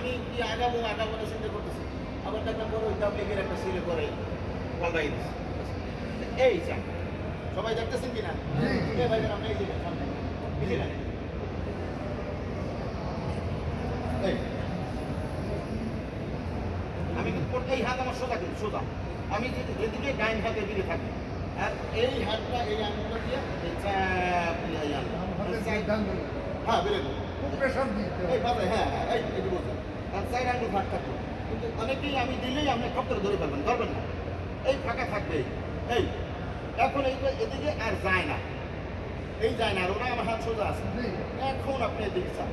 আমি কি আগাবো আগাবো না চিন্তা করতেছি। আবার দেখলাম বড় ওই তাবলিগের একটা সিলে করে পাল্টাই দিচ্ছে এই চা সবাই দেখতেছেন কিনা? এ ভাই জান, আপনি এই দিলেন সামনে। এই আমি এই হাত আমার সোজা কিন্তু সোজা। আমি যদি যেদিকে ডাইন হাতে দিকে থাকি। আর এই হাতটা এই আঙুলটা দিয়ে এই চাপ দিয়ে এই আঙুল। হ্যাঁ বেরোবে এই হ্যাঁ হ্যাঁ এই এটি আর চার আঙুল ফাঁক থাকবে। কিন্তু অনেকেই আমি দিলেই আপনি খপ করে ধরে ফেলবেন ধরবেন না। এই ফাঁকা থাকবে। এই এখন এই এদিকে আর যায় না। এই যায় না আর ওরা আমার হাত সোজা আছে। এখন আপনি এদিকে চান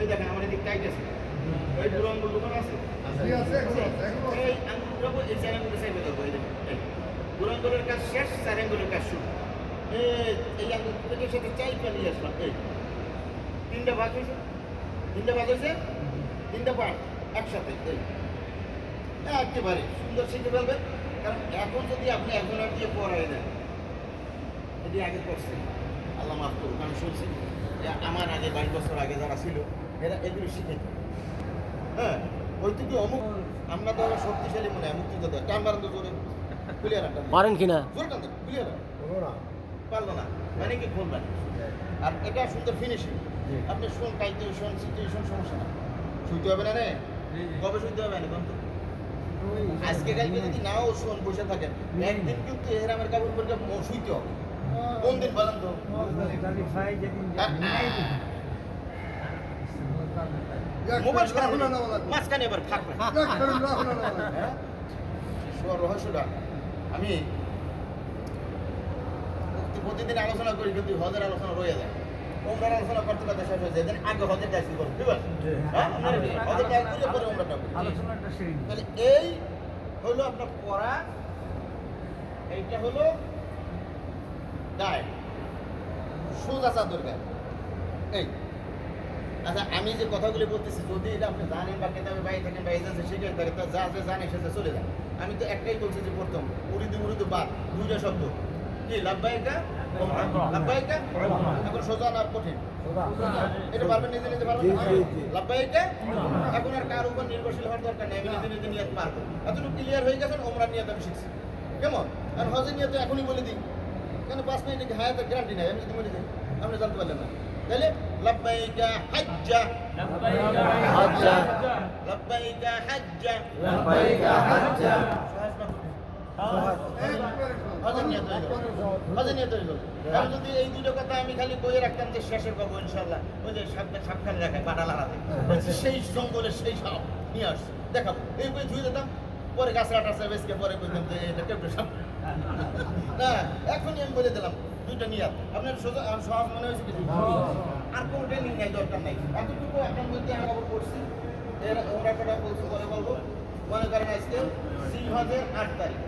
এই দেখেন আমার এদিক টাইট আছে। এই বুড়ো আঙুল দোকান আছে। এই আঙুলটা এই চার আঙুলে চাইবে ধরবো এই দেখেন বুড়ো কাজ শেষ চার আঙুলের কাজ শুরু। এই আঙুল পেটের সাথে চাই পালিয়ে আসলাম এই। তিনটা ভাগ হয়েছে? তিনটা ভাগ হয়েছে? তিনটা পার্ট একসাথে একেবারে সুন্দর শিখে ফেলবেন কারণ এখন যদি আপনি এখন আর দিয়ে পড়াই দেন এটি আগে করছে। আল্লাহ মাফ করুন আমি শুনছি যে আমার আগে বাইশ বছর আগে যারা ছিল এরা এগুলো শিখেছে। হ্যাঁ ওই থেকে অমুক আমরা তো শক্তিশালী মনে হয় মুক্তিযোদ্ধা। টান মারেন তো জোরে ক্লিয়ার একটা পারেন কিনা জোরে টান ক্লিয়ার পারল না মানে কি খুলবেন। আর এটা সুন্দর ফিনিশিং আপনি শুন টাইতে শুন সিচুয়েশন সমস্যা না শুইতে হবে না রে? কবে শুইতে হবে? না বন্ধু আজকে কালকে যদি নাও শোন বসে থাকেন। একদিন কিন্তু এহরামের কাপড় পরে শুইতে হবে। কোন দিন বলেন তো? মোবাইল খারাপ হলো মাঝখানে এবার থাকবে হ্যাঁ। রহস্যটা। আমি প্রতি- প্রতিদিন আলোচনা করি কিন্তু হজের আলোচনা রয়ে যায়। হয়ে তাহলে আমি যে কথাগুলি বলতেছি, যদি আপনি জানেন বা কেতাবে বাইরে থাকেন বা এজেন্সি শিখেন থাকে তা যা যা জানে, সেটা চলে যান আমি তো একটাই বলছি যে প্রথম উড়িদু উড়িদু বাদ, দুইটা শব্দ। কি লাভবাহিকা? লাভবাহিকা? এখন সোজা না কঠিন? এটা পারবেন নিজে নিজে পারবেন? জি। লাভবাহিকা? এখন আর কার উপর নির্ভরশীল হওয়ার দরকার নেই? আমি নিজে নিজে নিয়ত পারব। এতটুকু ক্লিয়ার হয়ে গেছেন ওমরার নিয়ত আমি শিখছি। কেমন? কারণ হজের নিয়ত এখনই বলে দিই। কেন পাঁচ মিনিট হায়াতের গ্যারান্টি নাই? আমি যদি বলে দিই আপনি জানতে পারলেন না। তাহলে লাভবাহিকা হাজ্জা। হাজ্জা। লাভবাহিকা হাজ্জা। লাব্বাইকা হাজ্জা। সহজ নিয়ত হয়ে গেল হজের নিয়ত হয়ে। গেল আমি যদি এই দুটো কথা আমি খালি বইয়ে রাখতাম যে পাবো ইনশাল্লাহ ওই যে সাবধান সাবধানে রাখে বাটা লাগাতে। সেই জঙ্গলে সেই সাপ নিয়ে আসছে। দেখাবো। এই বই ধুয়ে দিতাম পরে গাছরা টাছরা বেসকে পরে বলতাম যে এটা কেমন সাপ। না এখনই আমি বলে দিলাম দুইটা নিয়ে আপনার সোজা সহজ মনে হয়েছে কিছু আর কোনো ট্রেনিং নাই দরকার নাই। এতটুকু আপনার মধ্যে আমি খবর করছি এর ওরা কটা বলছি পরে বলব। মনে করেন আজকে সিংহদের আট তারিখ।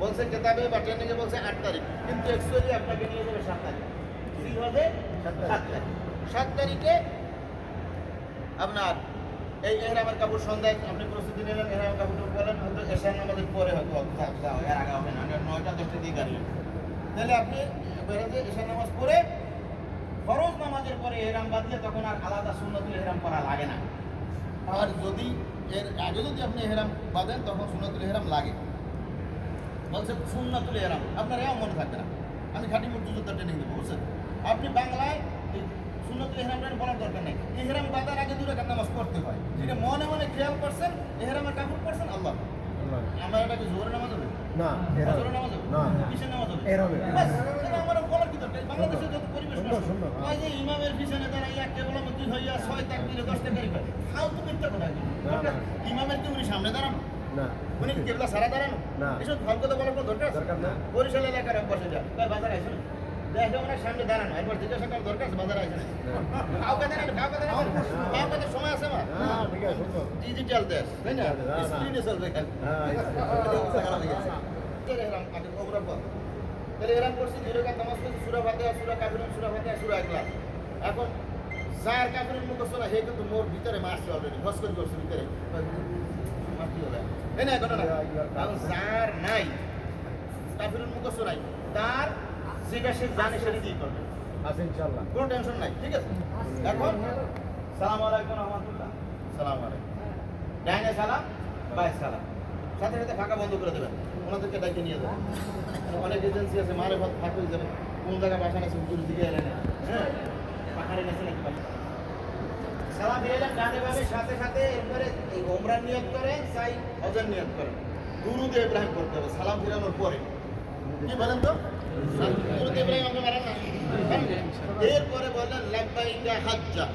বলছে কেতাবে বা ট্রেনিংয়ে বলছে আট তারিখ। কিন্তু অ্যাকচুয়ালি আপনাকে নিয়ে যাবে সাত তারিখ। সিংহদে সাত তারিখ। সাত তারিখে। আপনার এই এহরামের কাপড় সন্ধ্যায় আপনি প্রস্তুতি নিলেন এহরামের কাপড় বলেন হয়তো এশার নামাজের পরে হয়তো এর আগে হবে না নয়টা দশটা দিয়ে গাড়ি তাহলে আপনি বেরোতে এশার নামাজ পড়ে ফরজ নামাজের পরে এহরাম বাদ দিয়ে তখন আর আলাদা সুন্নতুল এহরাম করা লাগে না। আর যদি এর আগে যদি আপনি এহরাম বাঁধেন তখন সুন্নতুল এহরাম লাগে। বলছে সুন্নাতুল এরাম আপনার এও মনে থাকবে না। আমি খাঁটি মুক্তিযোদ্ধা ট্রেনিং দেবো বুঝছেন? আপনি বাংলায় এই সুন্নাতুল এহরামের বলার দরকার নেই। এহরাম বাঁধার আগে দু রাকাত নামাজ পড়তে হয়। যেটা মনে মনে খেয়াল করছেন এহরামের কাপড় পড়ছেন? আল্লাহ। আমার এটা কি জোরে নামাজ হবে? না জোরে নামাজ হবে? না। কিসের নামাজ হবে? এহরামে। বাস, সেটা আমার বলার কি দরকার? বাংলাদেশে যত পরিবেশ। ওই যে ইমামের পিছনে দাঁড়াইয়া কেবল দুই হইয়া ছয় ফালতু মিথ্যা কথা। ইমামের কি উনি সামনে দাঁড়ানো? না। উনি কি কেবলা সারা দাঁড়ানো? না। এসব ভালো কথা বলার কোনো দরকার? দরকার না। বরিশাল এলাকার এক বসে যা। কয় বাজার আইসো না। দেখে ওনার সামনে দাঁড়ানো। এরপর জিজ্ঞাসা করার দরকার আছে বাজার আইসো না। কাউকে দাঁড়ানো কাউকে দাঁড়ানো কাউকে তো সময় আছে আমার। ঠিক আছে, ডিজিটাল দেশ তাই না? না, না। স্ক্রিনে চলবে খালি। এই- এটা অবস্থা খারাপ গেছে। এর এরম আগে ওগুলো তাহলে এরম করছি দুই রাকাত নামাজ পড়ছি সূরা ফাতিহা সূরা কাফিরুন সূরা ফাতিহা সূরা ইখলাস। এখন যার কাফিরুন মুখস্থ না হে কিন্তু মোর ভিতরে মারছে অলরেডি ভস করে করছে ভিতরে এই না ঘটনা যার নাই। কাফিরুন মুখস্থ নাই তার যেটা সে জানে সেটা দিয়ে করবে আছে কোনো টেনশন নাই ঠিক আছে? এখন। সালাম আলাইকুম রহমতুল্লাহ। ডাইনে সালাম বাই সালাম। সাথে সাথে ফাঁকা বন্ধ করে দেবেন। ওনাদেরকে ডাইকে নিয়ে যাবেন। অনেক এজেন্সি আছে মারে ভাত ফাঁক হয়ে যাবে। কোন জায়গায় বাসা আছে উত্তর দিকে এলেন। হ্যাঁ? সালাম যান ডানে বামে সাথে সাথে এরপরে এই ওমরান নিয়ত করেন সাই হজের নিয়ত করেন দুরুদ ইব্রাহিম করতে হবে, সালাম ফিরানোর পরে। কি বলেন তো? দুরুদ ইব্রাহিম আপনি মারেন না পারেন? এরপরে বললেন, লাব্বাইকা হাজ্জা।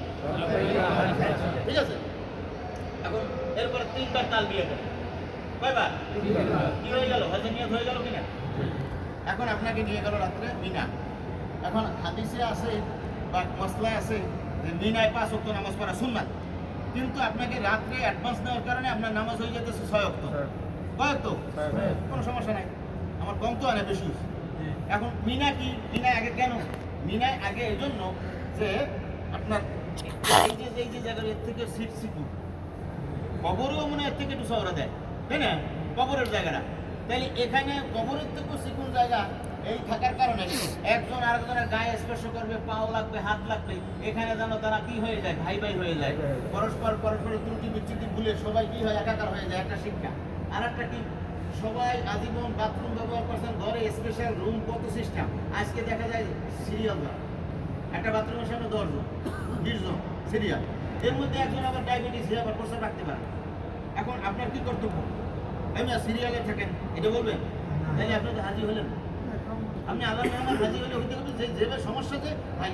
ঠিক আছে? এখন এরপরে তিনবার তাল দিয়ে দেন। কয়বার? কি হয়ে গেল? হজের নিয়ত হয়ে গেল কিনা? এখন আপনাকে নিয়ে গেল রাত্রে মিনা। এখন হাদিসে আছে বা মশলায় আছে যে পাঁচ অক্ট নামাজ পড়া সুন্নাত। কিন্তু আপনাকে রাত্রে অ্যাডভান্স নেওয়ার কারণে আপনার নামাজ হয়ে যেতেছে ছয় অক্ট কয় অক্ট কোনো সমস্যা নাই। আমার কম তো আনে বেশি এখন মিনা কি? মিনায় আগে কেন? মিনায় আগে এই জন্য যে আপনার এই যে এই যে জায়গার এর থেকে সিট সিটু কবরেও মনে হয় এর থেকে একটু শহরে দেয়। তাই না? কবরের জায়গাটা। তাহলে এখানে কবরের থেকেও সিকুন জায়গা এই থাকার কারণে একজন আরেকজনের গায়ে স্পর্শ করবে পাও লাগবে হাত লাগবে এখানে যেন তারা কি হয়ে যায় ভাই ভাই হয়ে যায়। পরস্পর পরস্পর ত্রুটি বিচ্যুতি ভুলে সবাই কি হয় একাকার হয়ে যায় একটা শিক্ষা। আর একটা কি? সবাই আজীবন বাথরুম ব্যবহার করছেন ঘরে স্পেশাল রুম কত সিস্টেম আজকে দেখা যায় সিরিয়াল একটা বাথরুমের সামনে দশজন বিশ জন সিরিয়াল এর মধ্যে একজন আবার ডায়াবেটিস হয়ে আবার প্রস্রাব রাখতে পারে এখন আপনার কি কর্তব্য? আমি সিরিয়ালে থাকেন এটা বলবেন? তাহলে আপনি তো হাজি হলেন। আপনি আল্লাহ মেহমান হাজি হলে হইতে হবে যে যেভাবে সমস্যা যে ভাই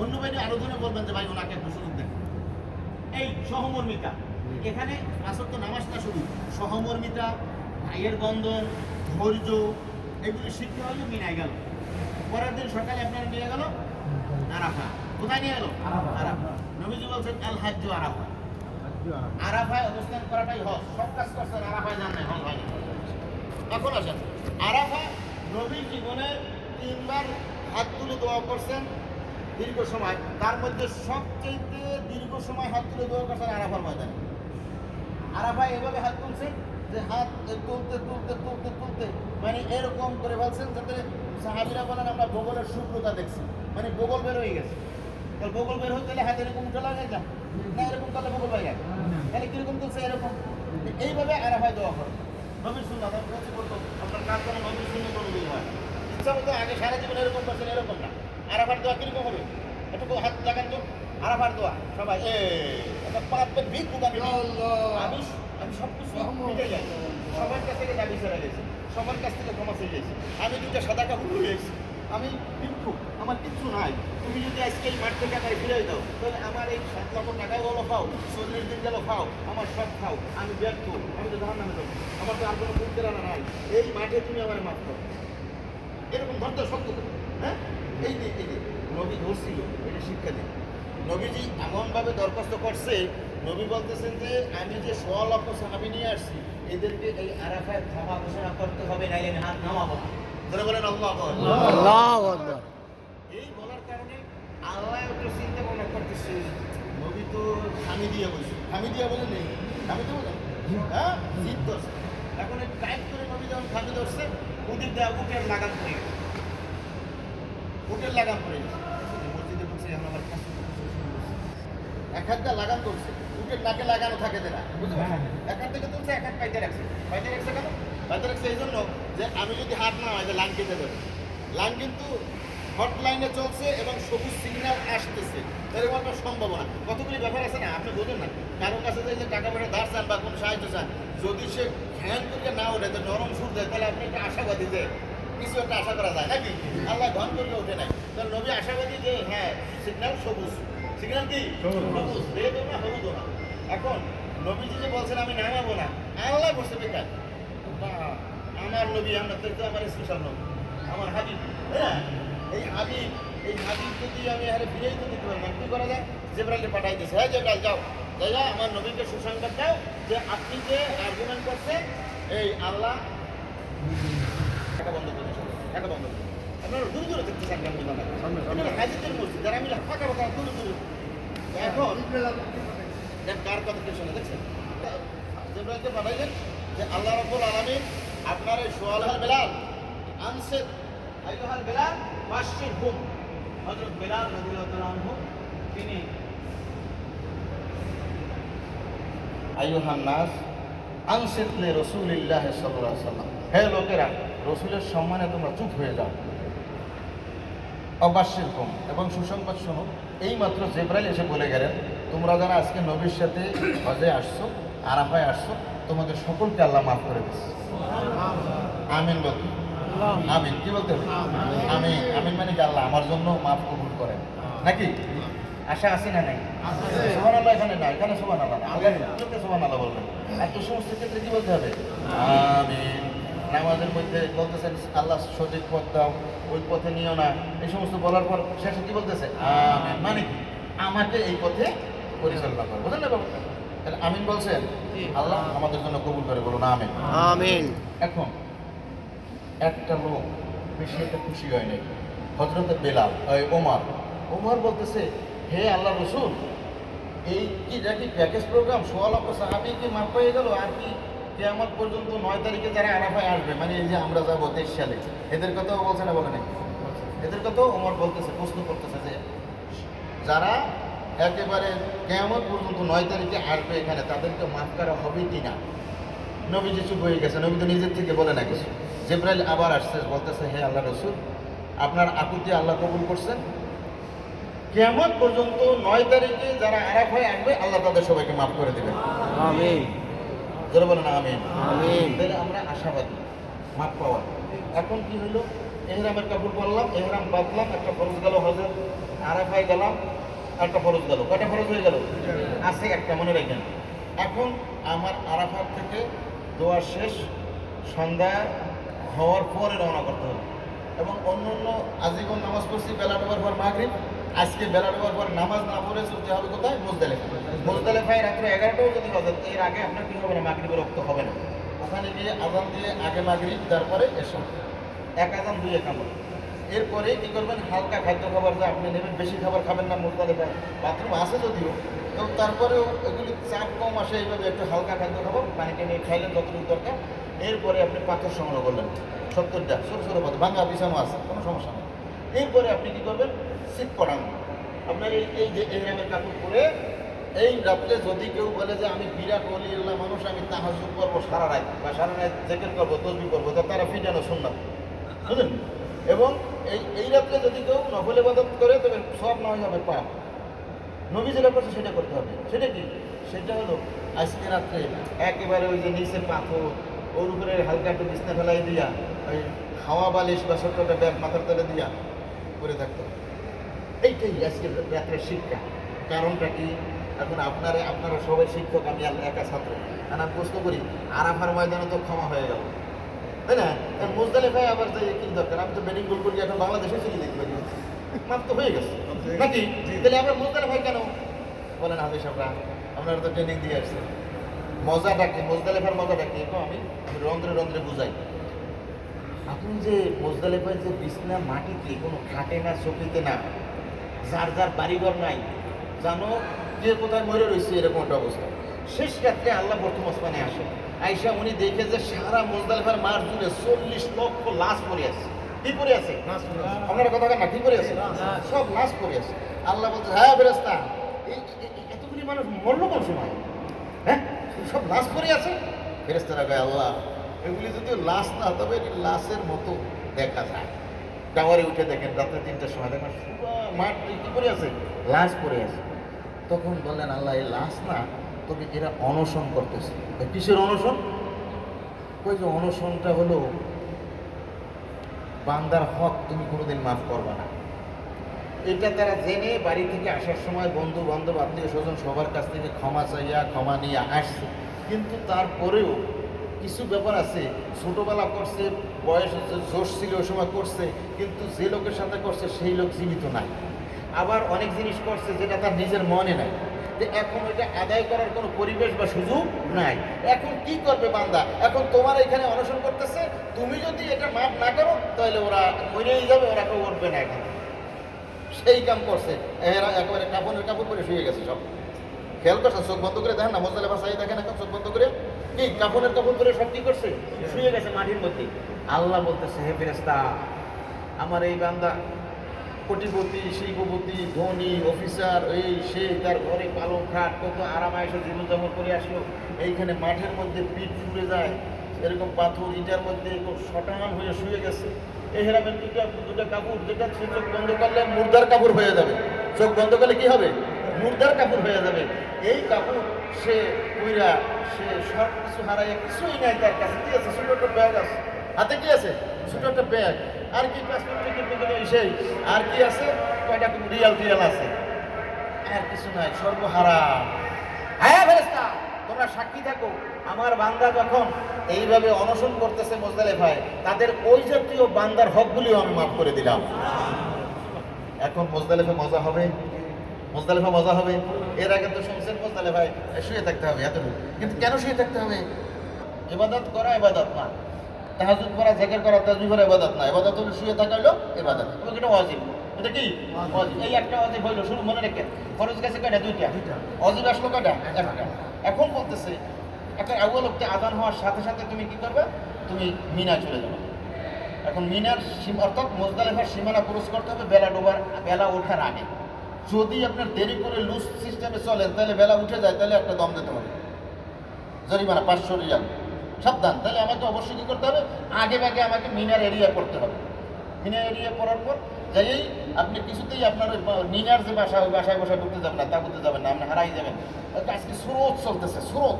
অন্য বাইরে আরও জনে বলবেন যে ভাই ওনাকে একটু সুযোগ দেন। এই সহমর্মিতা এখানে আসল তো নামাজটা শুরু সহমর্মিতা ভাইয়ের বন্ধন ধৈর্য এগুলি শিখতে হলে মিনায় গেল। পরের দিন সকালে আপনারা নিয়ে গেল আরাফা। কোথায় নিয়ে গেল? আরাফা। নবীজি বলছেন আল হাজ্জু আরাফা। আরাফায় অবস্থান করাটাই হজ। সব কাজ করছেন আরাফায় যান নাই হজ হয়নি এখন আসেন। আরাফা নবীর জীবনে তিনবার হাত তুলে দোয়া করছেন দীর্ঘ সময়। তার মধ্যে সবচেয়ে দীর্ঘ সময় হাত তুলে দোয়া করছেন আরাফার ময়দানে। আরাফা এভাবে হাত তুলছেন যে হাত তুলতে তুলতে তুলতে তুলতে মানে এরকম করে বলছেন যাতে সাহাবিরা বলেন আমরা বগলের শুভ্রতা দেখছি। মানে বগল বের হয়ে গেছে। তাহলে বগল বের হতে গেলে হাতে এরকম উঠে লাগাই না? না এরকম তাহলে বগল হয়ে যায় তাহলে কীরকম তুলছে? এরকম। এইভাবে আরাফায় দোয়া করে। নবীর সুন্দর বলতো কাজ কোনো হয়। ইচ্ছা মতো আগে সারা জীবন এরকম করছেন এরকম না। আরাফার দোয়া কীরকম হবে? একটু হাত লাগান তো। আরাফার দোয়া সবাই একটা আমি আমি আমি সব কিছু মিটে যাই। সবার কাছ থেকে দাবি ছেড়ে গেছি। সবার কাছ থেকে ক্ষমা চেয়ে গেছি। আমি সাদা কাপড় হয়ে গেছি। আমি ভিক্ষু আমার কিচ্ছু নাই। তুমি যদি আজকে এই মাঠ থেকে আমায় ফিরে দাও তাহলে আমার এই সাত লক্ষ টাকাও গেলো খাও চল্লিশ দিন গেলো খাও আমার সব খাও, আমি ব্যর্থ, আমি তো ধান নামে আমার তো আর কোনো কুড়তে রানা নাই। এই মাঠে তুমি আমার মাফ করো। এরকম ধরতে সত্য হ্যাঁ? এই যে এই যে, নবী ধরছিল, এটা শিক্ষা দিন। নবীজি এমনভাবে দরখাস্ত করছে, নবী বলতেছেন যে, আমি যে ছ লক্ষ সাহাবি নিয়ে আসছি, এদেরকে এই আরাফায় ক্ষমা ঘোষণা করতে হবে আমি হাত নামাবো না। ধরে বলেন আল্লাহ আকবার। আল্লাহু আকবার। এই বলার কারণে আল্লাহ একটু চিন্তা ভাবনা করতেছে নবী তো স্বামী দিয়ে বলছে। স্বামী দিয়ে বলে নেই। স্বামী তো বলেন হ্যাঁ? জিদ ধরছে। এখন এই টাইট করে নবী যখন স্বামী ধরছে উদির দেওয়া উটের লাগান পড়ে গেছে। উটের লাগান পড়ে গেছে। মসজিদে ঢুকছে এখন শুরু করছে। এক হাতটা লাগান করছে উটের নাকে লাগানো থাকে না বুঝতে পারছেন? এক হাত থেকে তুলছে এক হাত পাইতে রাখছে। পাইতে রাখছে কেন? রাখছে এই জন্য যে আমি যদি হাত না হয় যে লাইন কেটে দেবে। লাইন কিন্তু হট লাইনে চলছে এবং সবুজ সিগন্যাল আসতেছে। এরকম একটা সম্ভাবনা। কতগুলি ব্যাপার আছে না? আপনি বোঝেন না। কারোর কাছে যে টাকা পয়সা ধার চান বা কোনো সাহায্য চান যদি সে ধ্যান করে না ওঠে তো নরম সুর দেয় তাহলে আপনি একটা আশাবাদী যে কিছু একটা আশা করা যায় নাকি? আল্লাহ ধন করে ওঠে নাই। তাহলে নবী আশাবাদী যে হ্যাঁ সিগন্যাল সবুজ। সিগন্যাল কি? সবুজ। রেড না হলুদ না। এখন নবীজি যে বলছেন আমি নামাবো না। আল্লাহ বসে বেকার আমার নবী আমরা তো আমার স্পেশাল নবী। আমার হাবিব হ্যাঁ? এই হাবিব এই হাবিব যদি আমি আরে ফিরেই তো দিতে পারলাম কি করা যায়? জেব্রাইলকে পাঠাই দিয়েছে হ্যাঁ জেব্রাইল যাও। যাইয়া আমার নবীকে সুসংবাদ দাও যে আপনি যে আর্গুমেন্ট করছে এই আল্লাহ বন্ধ করে টাকা বন্ধ করে আপনারা দূর দূরে দেখতে এটা হাজিদের মসজিদ যারা মিলে ফাঁকা ফাঁকা দূরে দূরে। এখন কার কথা কি শুনে দেখছেন? জেব্রাইলকে পাঠাইলেন যে আল্লাহ রব্বুল আলামিন আপনার এই সোয়াল হাল বেলাল আনসেদ আইয়ুহাল বেলাল বাশশির হুম হযরত বেলাল আনহু, তিনি আইয়ুহান নাস আনসিতলে রসুলিল্লাহ সাল্লাহ সাল্লাম হে লোকেরা, রসুলের সম্মানে তোমরা চুপ হয়ে যাও। অবাস্যের কম এবং সুসংবাদ শোনো এই মাত্র জেব্রাইল এসে বলে গেলেন, তোমরা যারা আজকে নবীর সাথে হজে আসছো আরাফায় আসছো। তোমাদের সকলকে আল্লাহ মাফ করে দিচ্ছে আমিন বলতে। আমিন। কি বলতে? হবে আমিন মানে কি আল্লাহ আমার জন্য মাফ কবুল করেন। নাকি? আশা আছে না নাই? সোহান আল্লাহ এখানে না। এখানে সোহান আল্লাহ আল্লাহ সোহান আল্লাহ বলবেন। এই সমস্ত ক্ষেত্রে কি বলতে হবে? আমিন। নামাজের মধ্যে বলতেছেন, আল্লাহ সঠিক পথ দাও, ওই পথে নিও না। এই সমস্ত বলার পর শেষে কি বলতেছে? আমিন। মানে আমাকে এই পথে পরিচালনা করো। বুঝলেন না তাহলে আমিন বলছেন? আল্লাহ আমাদের জন্য কবুল করে বলুন আমিন। আমিন। এখন একটা লোক বেশি একটা খুশি হয় নাই। হজরত বেলাল ওই ওমর। ওমর বলতেছে হে আল্লাহ রসুল এই কি দেখি প্যাকেজ প্রোগ্রাম? সোয়া লক্ষ সাহাবি কি মাপ পেয়ে গেল? আর কি কেমন পর্যন্ত নয় তারিখে যারা আরাফায় আসবে? মানে এই যে আমরা যাব তেইশ সালে এদের কথাও বলছে না বলে নাই? এদের কথাও ওমর বলতেছে প্রশ্ন করতেছে যে যারা একেবারে কেমন পর্যন্ত নয় তারিখে আসবে এখানে তাদেরকে মাফ করা হবে কি না নবী যে চুপ হয়ে গেছে নবী তো নিজের থেকে বলে না কিছু। জেব্রাইল আবার আসছে বলতেছে হে আল্লাহ রসুল আপনার আকুতি আল্লাহ কবুল করছেন? কেমন পর্যন্ত নয় তারিখে যারা আরাফ হয়ে আসবে আল্লাহ তাদের সবাইকে মাফ করে দেবেন। জোরে বলেন আমিন। তাহলে আমরা আশাবাদী মাফ পাওয়া। এখন কি হলো এহরামের কাপড় পরলাম এহরাম বাঁধলাম একটা ফরজ গেল হজর আরাফায় গেলাম একটা ফরজ গেল। কয়টা ফরজ হয়ে গেল? আছে একটা মনে রাখেন। এখন আমার আরাফাত থেকে দোয়া শেষ সন্ধ্যা হওয়ার পরে রওনা করতে হবে। এবং অন্য অন্য আজীবন নামাজ পড়ছি বেলা ডোবার পর মাগরিব আজকে বেলা ডোবার পর নামাজ না পড়ে চলতে হবে কোথায়? মুজদালেফা। মুজদালেফায় রাত্রে এগারোটাও যদি বাজে এর আগে আপনার কি হবে না মাগরিবের রক্ত হবে না। ওখানে গিয়ে আজান দিয়ে আগে মাগরিব তারপরে এসব এক আজান দুই এক আমল। এরপরে কি করবেন? হালকা খাদ্য খাবার যা আপনি নেবেন, বেশি খাবার খাবেন না মুজদালেফায় বাথরুম আছে যদিও। তো তারপরেও এগুলি চাপ কম আসে এইভাবে একটু হালকা খাদ্য খাবার পানি টেনে খাইলেন যতটুকু দরকার। এরপরে আপনি পাথর সংগ্রহ করলেন, সত্তরটা, ছোটো ছোটো পাথর, ভাঙা, বিছানো আছে, কোনো সমস্যা নেই। এরপরে আপনি কি করবেন? শীত পড়ান আপনার এই এই যে এহরামের কাপড় পরে, এই রাত্রে যদি কেউ বলে যে আমি বিরাট অলি মানুষ, আমি তাহাজুদ করব সারা রাত, বা সারা রাত জেকেট করব, তসবি করব, তো তারা ফিটানো শুনলাম বুঝলেন? এবং এই এই রাত্রে যদি কেউ নফল ইবাদত করে, তবে সব নয় যাবে পাপ নবী যেটা করছে সেটা করতে হবে। সেটা কি? সেটা হলো, আজকে রাত্রে একেবারে ওই যে নিচে পাথর, ওর উপরে হালকা একটু বিছনা ফেলাই দিয়া, ওই হাওয়া বালিশ বা ছোট্ট একটা ব্যাগ মাথার তলে দিয়া করে থাকতে হবে। এইটাই আজকে রাত্রের শিক্ষা। কারণটা কি? এখন আপনারা আপনারা সবাই শিক্ষক, আমি একা ছাত্র। আমি প্রশ্ন করি, আরাফার ময়দানে তো ক্ষমা হয়ে গেল। তাই না? মুজদালিফায় আবার যে কি দরকার? আমি তো ব্যাটিং গোল করি এখন বাংলাদেশে চলে যেতে পারি মাপ তো হয়ে গেছে। নাকি? তাহলে আমরা মুজদালিফায় কেন? বলেন হাজির সাহেবরা আপনারা তো ট্রেনিং দিয়ে আসছে মজাটা কি মুজদালিফার মজাটা কি এখন আমি? রন্ধ্রে রন্ধ্রে বুঝাই। আপনি যে মোজদালেফায় যে বিছনা মাটিতে কোনো খাটে না চকিতে না যার যার বাড়িঘর নাই জানো কে কোথায় মরে রয়েছে এরকম একটা অবস্থা। শেষ রাত্রে আল্লাহ প্রথম আসমানে আসে আইসা উনি দেখে যে সারা মোজদালেফার মার জুড়ে চল্লিশ লক্ষ লাশ পড়ে আছে। কি পড়ে আছে? আপনারা কথা না কি পড়ে আছে? সব লাশ পড়ে আছে। আল্লাহ বলছে হ্যাঁ বেরেস্তা এতগুলি মানুষ মরলো কোন সময়? হ্যাঁ সব লাশ পড়ে আছে? ফেরেস্তারা গায়ে আল্লাহ এগুলি যদি লাশ না তবে এটি লাশের মতো দেখা যায়। টাওয়ারে উঠে দেখেন রাত্রে তিনটার সময় দেখেন পুরো মাঠ কি করে আছে? লাশ পড়ে আছে। তখন বললেন আল্লাহ এই লাশ না তবে এরা অনশন করতেছে। কিসের অনশন? ওই যে অনশনটা হলো, বান্দার হক তুমি কোনোদিন মাফ করবে না। এটা তারা জেনে বাড়ি থেকে আসার সময় বন্ধু বান্ধব আত্মীয় স্বজন সবার কাছ থেকে ক্ষমা চাইয়া, ক্ষমা নিয়ে আসছে। কিন্তু তারপরেও কিছু ব্যাপার আছে, ছোটোবেলা করছে, বয়স জোশ ছিল ওই সময় করছে, কিন্তু যে লোকের সাথে করছে সেই লোক জীবিত নাই। আবার অনেক জিনিস করছে যেটা তার নিজের মনে নাই। যে এখন ওইটা আদায় করার কোনো পরিবেশ বা সুযোগ নাই। এখন কি করবে বান্দা? এখন তোমার এখানে অনশন করতেছে, তুমি যদি এটা মাফ না করো, তাহলে ওরা মরেই যাবে, ওরা কেউ উঠবে না এখন। সেই কাম করছে। এরা একেবারে কাপড়ের কাপড় পরে শুয়ে গেছে সব। খেয়াল করছেন? চোখ বন্ধ করে দেখেন না? মজালে ভাষাই দেখেন এখন চোখ বন্ধ করে। কি কাপড়ের কাপড় পরে সব কি করছে? শুয়ে গেছে মাটির মধ্যে। আল্লাহ বলতেছে, হে ফেরেস্তা আমার এই বান্দা কোটিপতি, শিল্পপতি, ধনী, অফিসার, এই, সে, তার ঘরে পালং খাট, কত আরামায়েশে জীবনযাপন করে আসলো। এইখানে মাঠের মধ্যে পিঠ ফুলে যায়, এরকম পাথর ইটার মধ্যে এরকম শটান হয়ে শুয়ে গেছে। এই হেরাবেন দুটা দুটা কাপড়, যেটা সে চোখ বন্ধ করলে মুর্দার কাপড় হয়ে যাবে। চোখ বন্ধ করলে কি হবে? মুর্দার কাপড় হয়ে যাবে। এই কাপড় সে কইরা, সে সব কিছু হারাইয়া কিছুই নাই তার কাছে। কি আছে? ছোট একটা ব্যাগ আছে। হাতে কি আছে? ছোট একটা ব্যাগ। আর কি পাসপোর্ট টিকিট সেই আর কি আছে? কয়টা রিয়াল টিয়াল আছে? আর কিছু নাই, সর্বহারা। হ্যাঁ ফেরেস্তা তোমরা সাক্ষী থাকো। আমার বান্দা যখন এইভাবে অনশন করতেছে মোজদালেফায়, তাদের ওই জাতীয় বান্দার হকগুলিও আমি মাফ করে দিলাম। এখন মোজদালেফে মজা হবে? মোজদালেফা মজা হবে? এর আগে তো শুনছেন মোজদালেফায় শুয়ে থাকতে হবে এতটুকু। কিন্তু কেন শুয়ে থাকতে হবে? ইবাদত করা ইবাদত না। তাহাজুদ করা জেকের করা তাজবি করা ইবাদত না ইবাদত হলো শুয়ে থাকা হলো ইবাদত। এবং এটা ওয়াজিব। এটা কি? এই একটা ওয়াজিব হইল শুরু মনে রেখে ফরজ গেছে কয়টা? দুইটা। অজিব আসলো কয়টা? একটা। এখন বলতেছে এখন আউয়াল ওক্তে আদান হওয়ার সাথে সাথে তুমি কি করবে? তুমি মিনা চলে যাবে। এখন মিনার সীম- অর্থাৎ মোজদালেফার সীমানা ক্রস করতে হবে বেলা ডোবার বেলা ওঠার আগে। যদি আপনার দেরি করে লুজ সিস্টেমে চলেন তাহলে বেলা উঠে যায় তাহলে একটা দম দিতে হবে। জরিমানা পাঁচশো রিয়াল। সাবধান তাহলে আমাকে অবশ্যই কী করতে হবে? আগে আগে আমাকে মিনার এরিয়া করতে হবে। মিনার এরিয়া করার পর যাই আপনি কিছুতেই আপনার মিনার যে বাসা ওই বাসায় বসায় ঢুকতে যাবেন না তা করতে যাবেন না আপনি হারাই যাবেন। আজকে স্রোত চলতেছে স্রোত।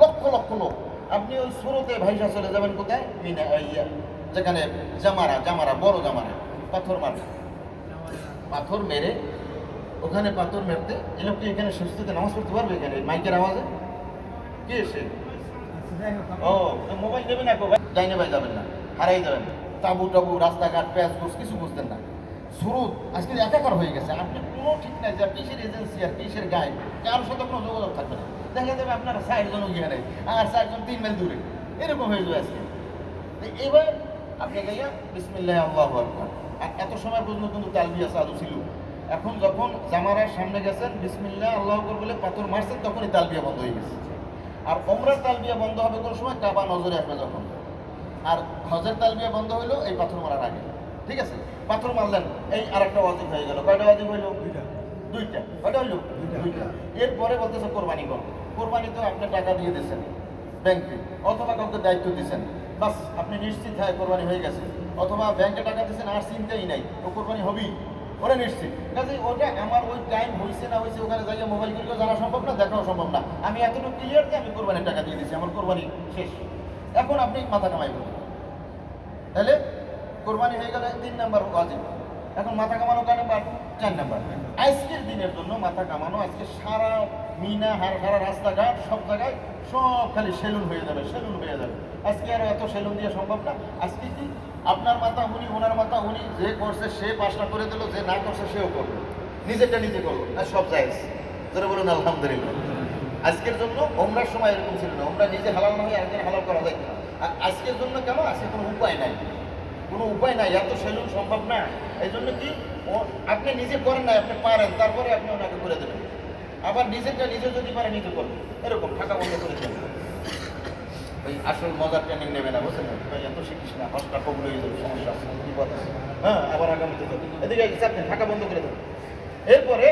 লক্ষ লক্ষ লোক। আপনি ওই স্রোতে ভাইসা চলে যাবেন কোথায়? মিনা ইয়া, যেখানে জামারা জামারা বড় জামারা পাথর মারে পাথর মেরে ওখানে পাথর মেরতে লোক এখানে সুস্থতে নামাজ পড়তে পারবে এখানে? মাইকের আওয়াজে? কে এসে ও মোবাইল নেবে না ভাই ডাইনে ভাই যাবেন না, হারাই যাবেন। তাবু টাবু, রাস্তাঘাট প্যাঁচ গোস কিছু বুঝতেন না। সুরত, আজকে একাকার হয়ে গেছে, আপনি কোনো ঠিক নাই যে কিসের এজেন্সি আর কিসের গাইড কারোর সাথে কোনো যোগাযোগ থাকবে না। দেখা যাবে আপনারা চারজন ওইখানে, আর চারজন তিন মাইল দূরে। এরকম হয়ে যাবে আজকে। এবার আপনি গাইয়া, বিসমিল্লাহ, আল্লাহ আকবার। আর এত সময় পর্যন্ত কিন্তু তালবিয়া চালু ছিল। এখন যখন জামারার সামনে গেছেন, বিসমিল্লাহ, আল্লাহ আকবার বলে পাথর মারছেন, তখনই তালবিয়া বন্ধ হয়ে গেছে। আর ওমরার তালবিয়া বন্ধ হবে কোন সময়? কাবা নজরে আসবে যখন। আর হজের তালবিয়া বন্ধ হইল এই পাথর মারার আগে। ঠিক আছে? পাথর মারলেন এই আরেকটা ওয়াজিব হয়ে গেল। কয়টা ওয়াজিব হইল? দুইটা। কয়টা হইল? দুইটা। এরপরে বলতেছে কোরবানি কর। কোরবানি তো আপনি টাকা দিয়ে দিয়েছেন ব্যাংকে অথবা কাউকে দায়িত্ব দিয়েছেন। বাস আপনি নিশ্চিত হয় কোরবানি হয়ে গেছে। অথবা ব্যাংকে টাকা দিয়েছেন আর চিন্তাই নাই। ও কোরবানি হবেই। ওরা নিশ্চিত। কাজে ওটা আমার ওই টাইম হয়েছে না হয়েছে ওখানে যাইয়া মোবাইল করে জানা সম্ভব না, দেখাও সম্ভব না। আমি এতটুকু ক্লিয়ার যে আমি কোরবানির টাকা দিয়ে দিয়েছি, আমার কোরবানি শেষ। এখন আপনি মাথা কামাই করবেন তাহলে কোরবানি হয়ে গেলে তিন নাম্বার ওয়াজিব। এখন মাথা কামানো কানে নাম্বার? চার নাম্বার। আজকের দিনের জন্য মাথা কামানো, আজকে সারা মিনা, হার, সারা রাস্তাঘাট, সব জায়গায় সব খালি সেলুন হয়ে যাবে, সেলুন হয়ে যাবে। আজকে আর এত সেলুন দিয়ে সম্ভব না। আজকে কি আপনার মাথা উনি ওনার যে করছে সে পাশটা করে দিল, যে না করছে সেও করবে নিজেরটা নিজে করল, আর সব জায়জ। ধরে বলুন, আলহামদুলিল্লাহ। আজকের জন্য ওমরার সময় এরকম ছিল না। ওমরা নিজে হালাল না হয়ে একজন হালাল করা যায় না আর আজকের জন্য কেন? আজকে কোনো উপায় নাই। কোনো উপায় নাই। এত সেলুন সম্ভব না। এই জন্য কি? আপনি নিজে করেন না, আপনি পারেন। তারপরে আপনি ওনাকে করে দেবেন। আবার নিজেরটা নিজে যদি পারে, নিজে করবেন। এরকম টাকা বন্ধ করে দেবেন। ওই আসল মজার ট্রেনিং নেবে না বুঝলেন এত শিখিস না হসটা কবুল হয়ে যাবে, সমস্যা আছে বিপদ আছে হ্যাঁ আবার আগামীতে যাবে। এদিকে চাপেন টাকা বন্ধ করে দেবেন এরপরে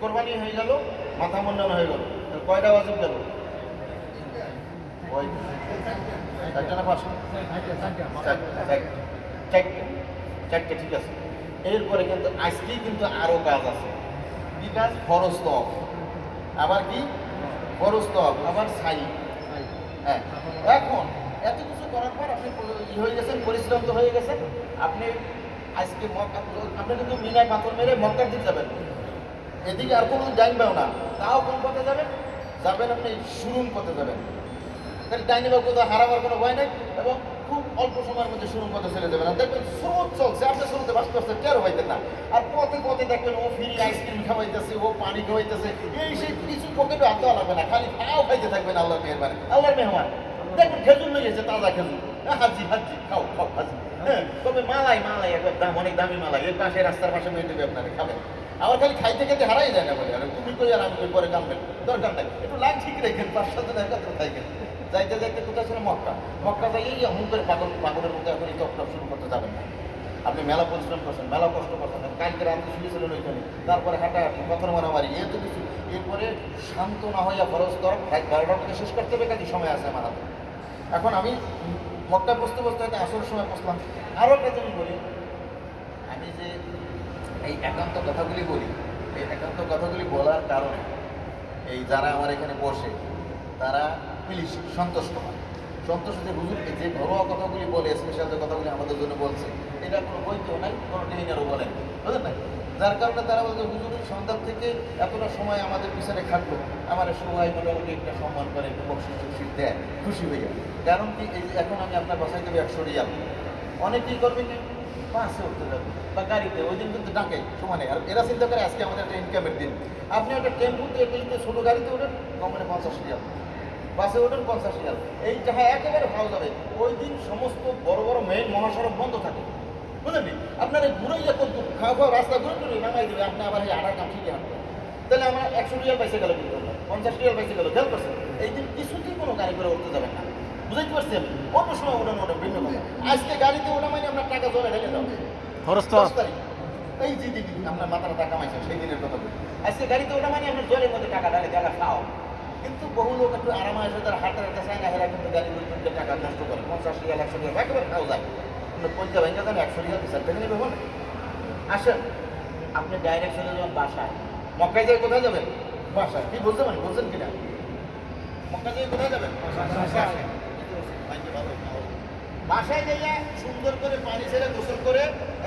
কোরবানি হয়ে গেল, মাথা মুন্ডানো হয়ে গেল। কয়টা ওয়াজিব গেল? চারটা না পাঁচটা? চারটে ঠিক আছে। এরপরে কিন্তু আজকেই কিন্তু আরও কাজ আছে। কি কাজ? ফরজ আবার কি? ফরজ আবার সাই হ্যাঁ। এখন এত কিছু করার পর আপনি ই হয়ে গেছেন, পরিশ্রম তো হয়ে গেছেন আপনি আজকে আপনি কিন্তু মিনায় পাথর মেরে মক্কার দিকে যাবেন। এদিকে আর কোনো জানবেও না। তাও কোন পথে যাবেন? যাবেন আপনি শুরুম পথে যাবেন। তাহলে ডাইনি বা কোথাও হারাবার কোনো ভয় নেই। এবং খুব অল্প সময়ের মধ্যে শুরুম পথে চলে যাবেন আর দেখবেন স্রোত চলছে আপনি স্রোতে বাস করছেন টের হইতেন না। আর পথে পথে দেখবেন ও ফিরি আইসক্রিম খাওয়াইতেছে ও পানি খাওয়াইতেছে এই সেই কিছু পকেটে হাত লাগবে না খালি খাও খাইতে থাকবেন আল্লাহর মেহরবানি। আল্লাহর মেহমান দেখবেন খেজুর নিয়ে গেছে তাজা খেজুর। হ্যাঁ, হাজি হাজি খাও খাও হাজি। হ্যাঁ তবে মালাই মালাই একবার দাম অনেক দামি মালাই। এর পাশে রাস্তার পাশে মেয়ে দেবে আপনাকে খাবেন আবার খালি খাইতে খেতে হারাই যায় না বলে। আর তুমি কই আর আমি পরে কামবেন দরকার নাই। একটু লাগ ঠিক রেখেন পাঁচ সাত একত্র যাইতে যাইতে কোথায় ছিল? মক্কা। মক্কা যাই এই হুম করে পাগল, পাগলের মতো এখন এই টপ শুরু করতে যাবেন না। আপনি মেলা পরিশ্রম করছেন, মেলা কষ্ট করছেন। কালকে রাত্রে শুয়েছিলেন ওইখানে। তারপরে হাঁটাহাঁটি কথা মারামারি এত কিছু। এরপরে শান্ত না হইয়া ফরজ তরফ রাত বারোটার শেষ করতে হবে, কাজে সময় আছে আমার এখন আমি মক্কা বসতে বসতে হয়তো আসল সময় বসলাম। আরও একটা জিনিস বলি। আমি যে এই একান্ত কথাগুলি বলি, এই একান্ত কথাগুলি বলার কারণে এই যারা আমার এখানে বসে, তারা প্লিজ সন্তুষ্ট হয়। সন্তুষ্ট যে হুজুর যে ঘরোয়া কথাগুলি বলে স্পেশাল যে কথাগুলি আমাদের জন্য বলছে, এটা কোনো বইতেও নাই, কোনো ট্রেনারও বলেন বুঝলেন না যার কারণে তারা বলছে, হুজুর সন্ধ্যার থেকে এতটা সময় আমাদের পিছনে খাটলো। আমার সবাই মোটামুটি একটা সম্মান করে, একটু বকশিস টকশিস দেয়, খুশি হয়ে যায়। কারণ কি, এই এখন আমি আপনার বাসায় দেবো একশো রিয়াল। অনেকেই করবে কি? বাসে উঠতে যাবে বা গাড়িতে, ওই দিন কিন্তু ডাকে সমানে আর এরা চিন্তা করে, আজকে আমাদের একটা ইনকামের দিন। আপনি একটা টেম্পুতে এমনিতে ছোটো গাড়িতে ওঠেন কমনে পঞ্চাশ রিয়াল। বাসে ওঠেন পঞ্চাশ রিয়াল এই যাহা একেবারে ভালো যাবে ওই দিন সমস্ত বড় বড় মেইন মহাসড়ক বন্ধ থাকে। বুঝলেন আপনার এই ঘুরে করতো খাওয়া খাওয়া রাস্তা ঘুরে ঘুরে নামাই দেবে আপনি আবার এই আড়ার ঠিকই হাঁটবেন তাহলে আমার একশো রিয়াল পাইসে গেল কিন্তু পঞ্চাশ রিয়াল পাইসে গেল খেয়াল করছেন? এই দিন কিছুতেই কোনো গাড়ি করে উঠতে যাবেন না। বুঝতে পারছি আমি অন্য সময় ওঠানো ওটা ভিন্ন কথা। আজকে গাড়িতে ওঠা মানে আপনার টাকা জমে রেখে দাও খরচ তো এই যে দিন আপনার মাথাটা টাকা মাইছে সেই দিনের কথা বলি। আজকে গাড়িতে ওঠা মানে আপনার জলের মধ্যে টাকা ঢালে টাকা খাও। কিন্তু বহু লোক একটু আরাম আসে, তার হাঁটতে হাঁটতে চায় না কিন্তু গাড়ি কিন্তু টাকা নষ্ট করে। পঞ্চাশ রিয়াল একশো রিয়াল একেবারে খাও যায়। কিন্তু পঞ্চাশ ব্যাংকে দেন, একশো রিয়াল হিসাব থেকে নেবে বলে। আসেন, আপনি ডাইরেক্ট চলে যাবেন বাসায়। মক্কায় যাই কোথায় যাবেন? বাসায়। কি বুঝতে পারেন বুঝছেন কিনা? মক্কা যাই কোথায় যাবেন? বাসায়। যাইয়া সুন্দর করে পানি ছেড়ে গোসল করে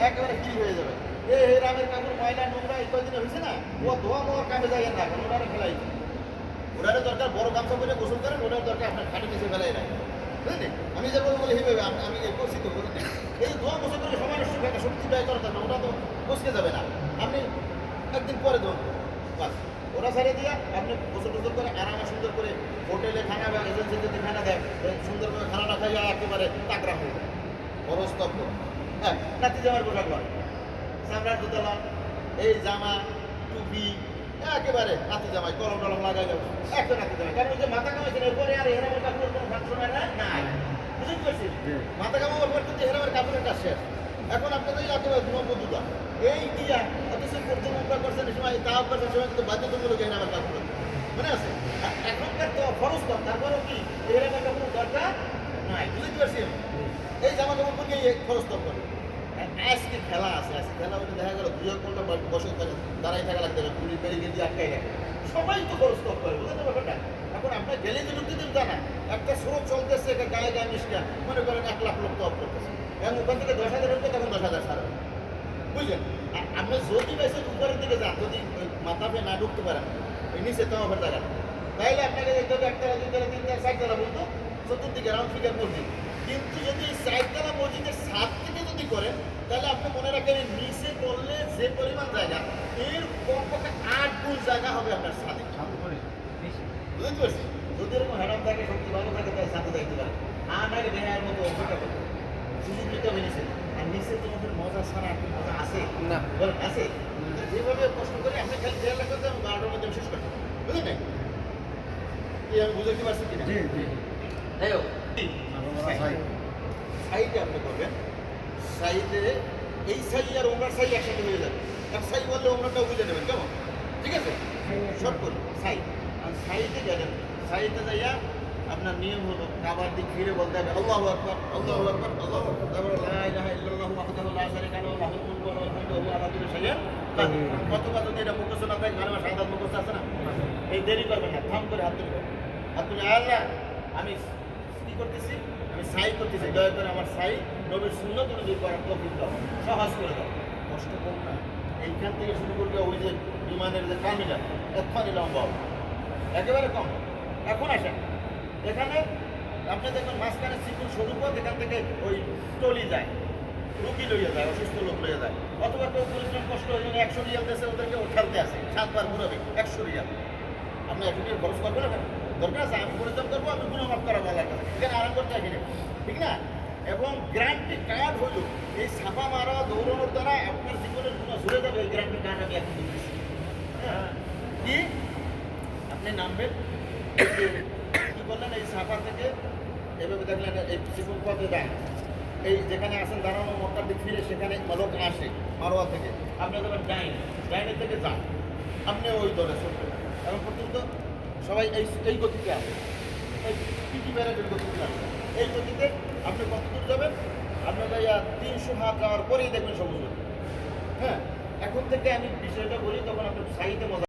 একেবারে ফ্রি হয়ে যাবে এ হে রামের কাকুর ময়লা, নোংরা এই কয়দিনে হয়েছে না? ও ধোয়া মোয়া কামে যায় না এখন দিন। ওনারও দরকার, বড় গামছা করে গোসল করেন ওনার দরকার আপনার খাটি নিচে ফেলাই রাখেন। বুঝলেন? আমি যে বলব হিসেবে আমি করছি তো বুঝলেন? এই ধোয়া গোসল করে নষ্ট করে শক্তি ব্যয় করা ওটা তো বসকে যাবে না। আপনি একদিন পরে ধোন বাস, ওরা ছেড়ে দিয়া আপনি গোসল টোসল করে আরামে সুন্দর করে হোটেলে খানা বা এজেন্সি যদি খানা দেয় সুন্দর করে খানা খানাটা খাইয়া একেবারে তাকরা হয়ে বড় হ্যাঁ নাতি জামার পোশাক পরে। চামড়ার দোতলা, এই জামা, টুপি একেবারে নাতি জামাই কলম টলম লাগাই যাবে একটা নাতি জামাই। কারণ যে মাথা কামাইছেন এরপরে আর হেরামের কাপড়ের কোনো ফাংশন হয় না? নাই। বুঝতে পারছি মাথা কামাবার পর কিন্তু হেরামের কাপড়ের কাজ শেষ। এখন আপনাদের এই একেবারে নব্বদুটা এই দিয়া অথচ করতে মুখটা করছেন সময় তাও করছেন সময় কিন্তু বাধ্যতামূলক হেরামের কাপড় মনে আছে? এখনকার তো খরচ কম তারপরেও কি? হেরামের কাপড় দরকার নাই। বুঝতে পারছি এই জামা কাপড় এই খরচ কম করে আজকে খেলা আছে, আজকে খেলা হলে দেখা গেল দুই ঘণ্টা বসে থাকে দাঁড়াই থাকা লাগবে না পুলিশ বেরিয়ে দিয়ে আটকাই রাখে। সবাই তো খরচ কম করে, বুঝতে ব্যাপারটা? এখন আপনার গেলে যে ঢুকতে দিন তা না, একটা স্রোত চলতেছে, একটা গায়ে গায়ে মিশকা মনে করেন এক লাখ লোক অফ করতেছে। এবং ওখান থেকে দশ হাজার ঢুকবে তখন দশ হাজার ছাড়বে বুঝলেন? আর আপনি যদি বেশি উপরের দিকে যান, যদি মাথা পেয়ে না ঢুকতে পারেন নিচে তো অফের জায়গা তাইলে আপনাকে দেখতে হবে একতলা দুইতলা তিনতলা চারতলা বলতো চতুর্দিকে রাউন্ড ফিগার মসজিদ। কিন্তু যদি চারতলা মসজিদের সাত থেকে যদি করেন তাহলে আপনি মনে রাখেন নিচে করলে যে পরিমাণ জায়গা এর কমপক্ষে আট গুণ জায়গা হবে আপনার সাথে বুঝতে পারছি? যদি এরকম হ্যাডাম থাকে শক্তি ভালো থাকে তাই সাথে যাইতে পারে। আর নাকি দেহার মতো অভিজ্ঞতা করতে সুযোগ নিতে হবে নিচে। আর নিচে তোমাদের মজা ছাড়া আর মজা আছে? না। বলেন আছে? যেভাবে কষ্ট করে আপনি খালি দেড় লাখ করতে বারোটার মধ্যে শেষ করতে বুঝলেন কি আমি বুঝতে পারছি কিনা? যাই হোক। সাইডে আপনি করবেন। সাইডে এই সাই আর ওমরার সাই একসাথে হয়ে যাবে। এক সাই বললে ওমরাটাও বুঝে নেবেন কেমন? ঠিক আছে? শর্ট করুন সাই। আর সাইডে গেলেন। সাইডে যাইয়া আপনার নিয়ম হলো কাবার দিক ফিরে বলতে হবে আল্লাহু আকবার আল্লাহু আকবার আল্লাহু তারপরে লা ইলাহা ইল্লাল্লাহু ওয়াহদাহু লা শারীকা লাহু লাহুল মুলকু ওয়া লাহুল হামদু ওয়া হুয়া আলা কুল্লি শাইইন কাদির। কতবার যদি এটা মুখস্থ না থাকে কারণ শাহাদাত মুখস্থ আছে না? এই দেরি করবেন না থাম করে হাত তুলবেন। হাত তুলে আল্লাহ আমি কি করতেছি? আমি সাই করতেছি, দয়া করে আমার সাই নবীর সুন্নত অনুযায়ী করার তৌফিক দাও, সহজ করে দাও। কষ্ট কম না। এইখান থেকে শুরু করবে ওই যে বিমানের যে কামিটা এক্ষণে লম্বা হবে। একেবারে কম। এখন আসেন। এখানে আপনি দেখবেন মাঝখানে চিকুন সরু পথ এখান থেকে ওই টলি যায়, রুগী লইয়া যায়, অসুস্থ লোক লইয়া যায়। অথবা কেউ পরিশ্রম কষ্ট হয়ে গেলে একশো রিয়াল দেশে ওদেরকে উঠালতে আসে, সাতবার ঘুরাবে, একশো রিয়াল। আপনি একশো রিয়াল খরচ করবেন না? দরকার আছে, আমি পরিশ্রম করব, আমি গুণমাপ করাবো আল্লাহর কাছে। এখানে আরাম করতে আসি না। ঠিক না? এবং গ্যারান্টি কার্ড হইল এই ছাপা মারা দৌড়ানোর দ্বারা আপনার জীবনের গুণ ঝরে যাবে, এই গ্যারান্টি কার্ড আমি এখন কি? আপনি নামবেন? কি বললেন? এই ছাপা থেকে এভাবে দেখলেন, এই চিকুন পথে দেয় এই যেখানে আছেন, দাঁড়ানো মক্কার দিক ফিরে সেখানে লোক আসে, মারোয়া থেকে। আপনি যাবেন ডাইনে ডাইনে থেকে যান। আপনি ওই দলে চলবেন। এখন পর্যন্ত সবাই এই এই গতিতে আসে এই গতিতে আসে এই গতিতে আপনি কত দূর যাবেন? আপনারা ইয়া তিনশো হাত যাওয়ার পরেই দেখবেন সবুজ হ্যাঁ এখন থেকে আমি বিষয়টা বলি, তখন আপনার সাইতে মজা